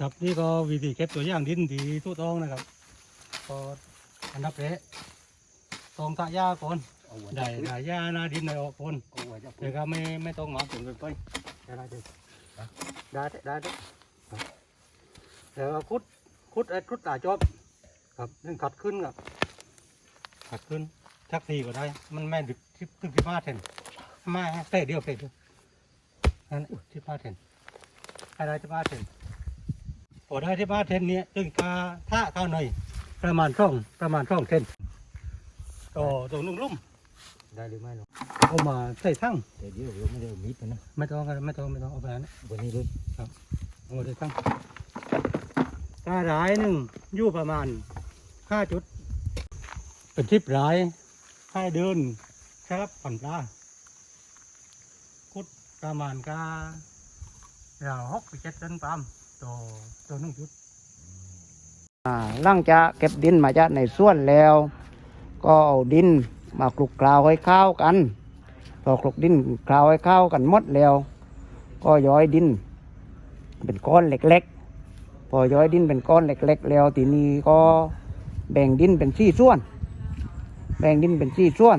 ครับนี่ก็วิธีเก็บตัวอย่างดินที่ถูกต้องนะครับ ก็อันดับแรกต้องตะหญ้าก่อนเอาไว้ได้ได้หญ้าหน้าดินได้ออกก่อนเอาไว้จะเดี๋ยวก็ไม่ไม่ต้องมาถึงไปได้ได้ได้ได้ได้เดี๋ยวคุดคุดไอ้คุดตาจอบครับนึ่งขัดขึ้นครับขัดขึ้นชักทีก็ได้ มันไม่ดึกที่ถึงที่พาเทนมาเตะเดียวเตะเดียวนั่นที่พาเทนอะไรที่พาเทน พอได้ที่พาเทนเนี้ยตึงกาท่าเข้าหน่อยประมาณช่องประมาณช่องเทนต่อตรงนุ่งลุ่มได้หรือไม่หรอกเอามาใส่ทั้งแต่เดี๋ยวเราไม่ได้เอามีดไปนะไม่ต้องกันไม่ต้องไม่ต้องเอาไปนะวันนี้เลยเอาไปตั้งตาร้ายหนึ่งอยู่ประมาณห้าจุด เป็นทิพร้ายให้เดินสลับผ่อนปลาคุดประมาณกาเราหกไปเจ็ดต้นปาล์ม ตัวตัวหนึ่งจุดหลังจากเก็บดินมาจากในส่วนแล้ว ก็เอาดินมาคลุกเคล้าให้เข้ากันพอคลุกดินเคล้าให้เข้ากันหมดแล้ว ก็ย้อยดิน เป็นก้อนเล็กๆ พอย้อยดินเป็นก้อนเล็ก ๆ แล้วทีนี้ก็แบ่งดินเป็นสี่ส่วน แบ่งดินเป็นสี่ส่วน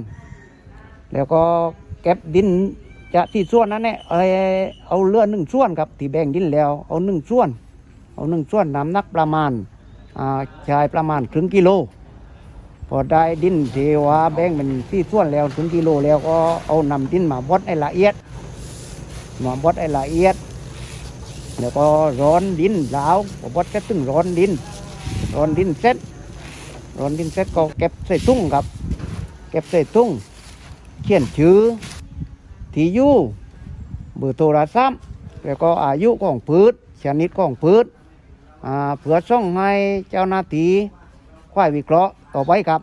แล้วก็เก็บดิน จะสี่ส่วนนั้นเนี่ยเอาเลือหนึ่งส่วนครับที่แบ่งดินแล้ว เอาหนึ่งส่วน เอาหนึ่งส่วนน้ำหนักประมาณอ่าใช้ประมาณครึ่งกิโล พอได้ดินเทวาแบ่งเป็นที่ส่วนแล้วถึงกิโลแล้วก็เอานำดินมาบดให้ละเอียดมาบดให้ละเอียด แล้วก็ร้อนดินแลาวพอบดเสร็จถึงร้อนดิน ร้อนดินเสร็จร้อนดินเสร็จก็เก็บใส่ถุงครับ เก็บใส่ถุงเขียนชื่อ ที่อยู่เบอร์โทรศัพท์แล้วก็อายุของพืชชนิดของพืชเผื่อส่งให้เจ้าหน้าที่ควายวิเคราะห์ต่อไปครับ